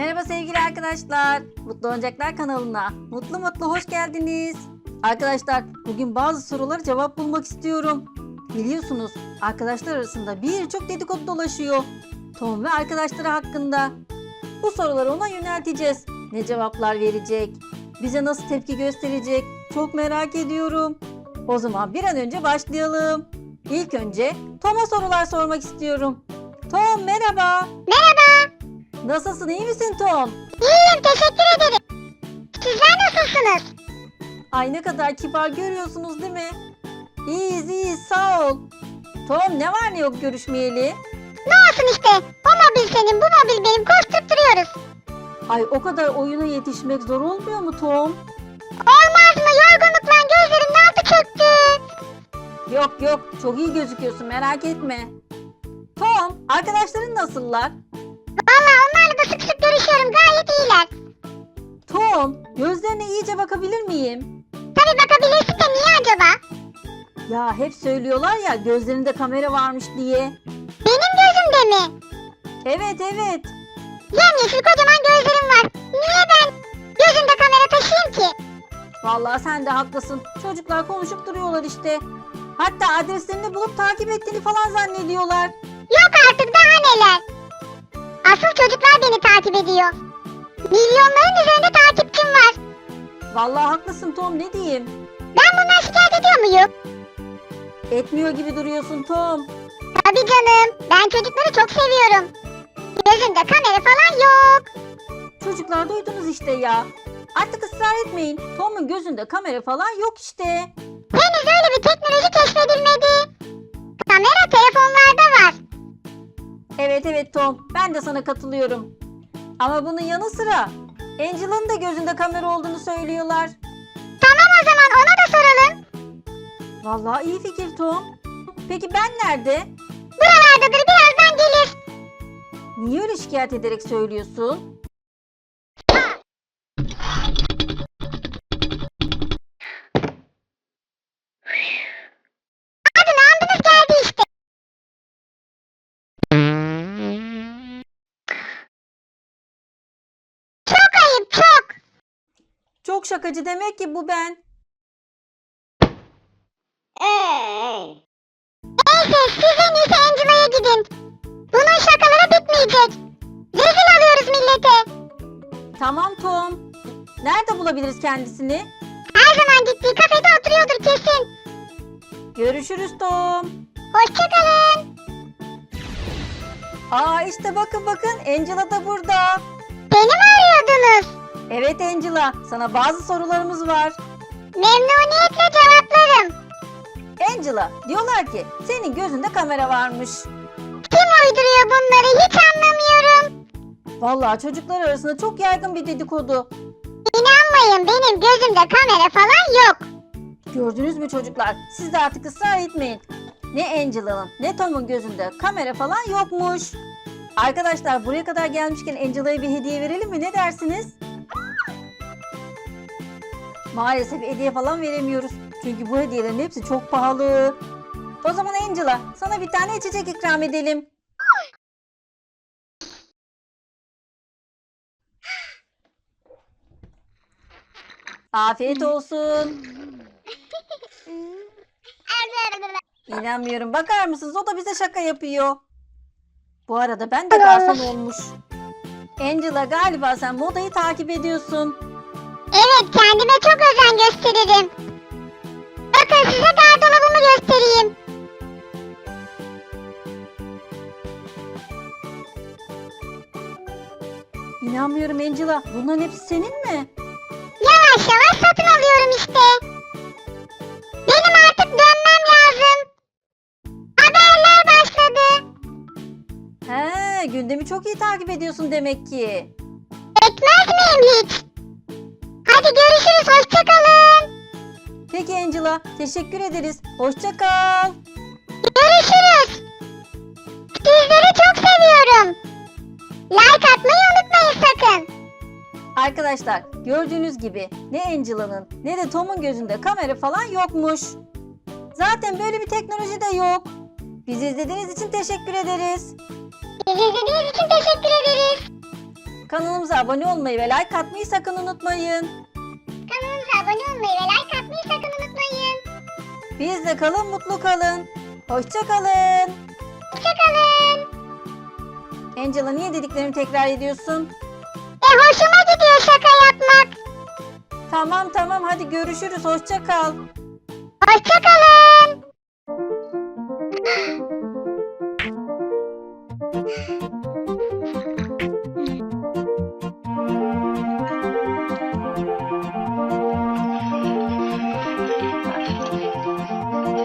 Merhaba sevgili arkadaşlar. Mutlu Oyuncaklar kanalına mutlu mutlu hoş geldiniz. Arkadaşlar bugün bazı sorulara cevap bulmak istiyorum. Biliyorsunuz arkadaşlar arasında birçok dedikodu dolaşıyor. Tom ve arkadaşları hakkında. Bu soruları ona yönelteceğiz. Ne cevaplar verecek? Bize nasıl tepki gösterecek? Çok merak ediyorum. O zaman bir an önce başlayalım. İlk önce Tom'a sorular sormak istiyorum. Tom merhaba. Merhaba. Nasılsın iyi misin Tom? İyiyim teşekkür ederim. Sizler nasılsınız? Ay ne kadar kibar görüyorsunuz değil mi? İyiyiz iyiyiz sağ ol. Tom ne var ne yok görüşmeyeli? Ne olsun işte. O mobil senin bu mobil benim koşturup duruyoruz. Ay o kadar oyuna yetişmek zor olmuyor mu Tom? Olmaz mı yorgunlukla gözlerim ne altı çöktü. Yok yok çok iyi gözüküyorsun merak etme. Tom arkadaşların nasıllar? Görüşüyorum gayet iyiler. Tom gözlerine iyice bakabilir miyim? Tabi bakabilirsin de niye acaba? Ya hep söylüyorlar ya gözlerinde kamera varmış diye. Benim gözümde mi? Evet evet. Yemyeşil kocaman gözlerim var. Niye ben gözümde kamera taşıyayım ki? Vallahi sen de haklısın. Çocuklar konuşup duruyorlar işte. Hatta adreslerini bulup takip ettiğini falan zannediyorlar. Yok artık daha neler. Asıl çocuklar beni takip ediyor. Milyonların üzerinde takipçim var. Vallahi haklısın Tom ne diyeyim. Ben bundan şikayet ediyor muyum? Etmiyor gibi duruyorsun Tom. Tabii canım. Ben çocukları çok seviyorum. Gözümde kamera falan yok. Çocuklar duydunuz işte ya. Artık ısrar etmeyin. Tom'un gözünde kamera falan yok işte. Henüz öyle bir teknoloji keşfedilmedi. Kamera telefonlarda var. Evet evet Tom ben de sana katılıyorum. Ama bunun yanı sıra Angela'nın da gözünde kamera olduğunu söylüyorlar. Tamam o zaman ona da soralım. Vallahi iyi fikir Tom. Peki ben nerede? Buralardadır birazdan gelir. Niye öyle şikayet ederek söylüyorsun? Adını andınız geldi işte. Çok ayıp çok. Çok şakacı demek ki bu ben. Neyse siz en iyisi Angela'ya gidin. Bunun şakaları bitmeyecek. Rezil alıyoruz millete. Tamam Tom. Nerede bulabiliriz kendisini? Her zaman gittiği kafede oturuyordur kesin. Görüşürüz Tom. Hoşçakalın. Aa işte bakın bakın Angela da burada. Beni mi arıyordunuz? Evet Angela sana bazı sorularımız var. Memnuniyetle cevaplarım. Angela diyorlar ki senin gözünde kamera varmış. Kim uyduruyor bunları hiç anlamıyorum. Vallahi çocuklar arasında çok yaygın bir dedikodu. İnanmayın benim gözümde kamera falan yok. Gördünüz mü çocuklar? Siz de artık ısrar etmeyin. Ne Angela'nın ne Tom'un gözünde kamera falan yokmuş. Arkadaşlar buraya kadar gelmişken Angela'ya bir hediye verelim mi? Ne dersiniz? Maalesef hediye falan veremiyoruz. Çünkü bu hediyelerin hepsi çok pahalı. O zaman Angela sana bir tane içecek ikram edelim. Afiyet olsun. İnanmıyorum. Bakar mısınız? O da bize şaka yapıyor. Bu arada ben de garson olmuş. Angela galiba sen modayı takip ediyorsun. Evet kendime çok özen gösteririm. Bakın size gardırobamı göstereyim. İnanmıyorum Angela. Bunların hepsi senin mi? Yavaş yavaş satın alıyorum işte. Benim artık dönmem lazım. Haberler başladı. He, gündemi çok iyi takip ediyorsun demek ki. Etmez miyim hiç? Görüşürüz hoşçakalın. Peki Angela, teşekkür ederiz. Hoşça kal. Görüşürüz. Sizleri çok seviyorum. Like atmayı unutmayın sakın. Arkadaşlar, gördüğünüz gibi ne Angela'nın ne de Tom'un gözünde kamera falan yokmuş. Zaten böyle bir teknoloji de yok. Bizi izlediğiniz için teşekkür ederiz. Bizi izlediğiniz için teşekkür ederiz. Kanalımıza abone olmayı ve like atmayı sakın unutmayın. Abone olmayı ve like atmayı sakın unutmayın. Bizle kalın, mutlu kalın. Hoşça kalın. Hoşçakalın. Angela niye dediklerimi tekrar ediyorsun? E hoşuma gidiyor şaka yapmak. Tamam tamam hadi görüşürüz. Hoşça kal. Hoşçakalın.